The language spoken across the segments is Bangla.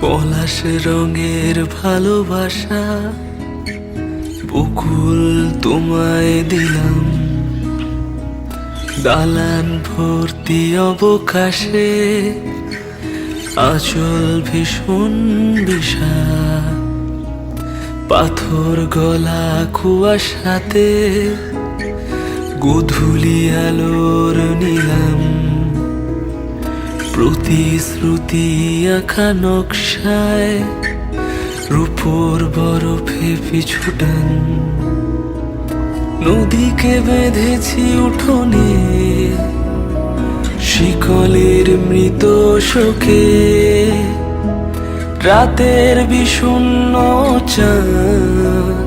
পলাশ রঙের ভালোবাসা, বকুল তোমায় দিলাম। দালান ভর্তি অবকাশে আচল ভীষণ বিষা। পাথর গলা কুয়াশাতে গধুলি আলোর নিলাম। প্রতিশ্রুতি আঁকা নকশায় রূপোর বরফে পিছুটান। নদীকে বেঁধেছি উঠোনে, শিকলের মৃত শোকে। রাতের বিষণ্ণ চাঁদ,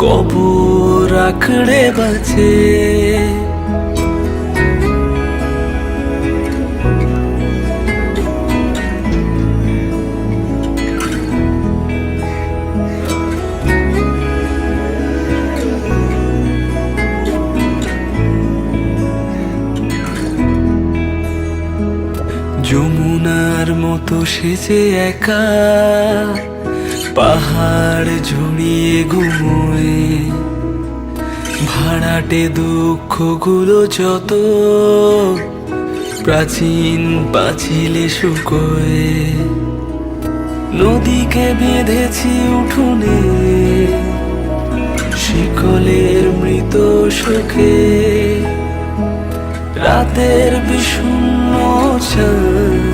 কবর আঁকড়ে বাঁচে যমুনার মতো সেজে একা, পাহাড় ঝুড়িয়ে ঘুমোয়। ভাড়াটে দুঃখগুলো যত প্রাচীন পাঁচিলে শুকোয়। নদীকে বেঁধেছি উঠোনে, শিকলের মৃত সুখে রাতের বিষণ্ণ চাঁদ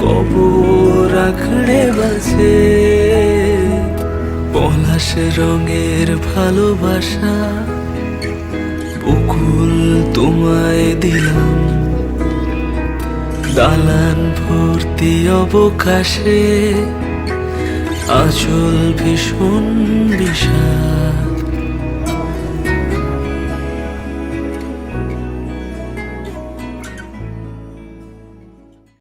কবর আঁকড়ে বাজে। পলাশ রঙের ভালোবাসা, বকুল তোমায় দিলাম। দালান ভর্তি অবকাশে, আচল ভীষণ বিষা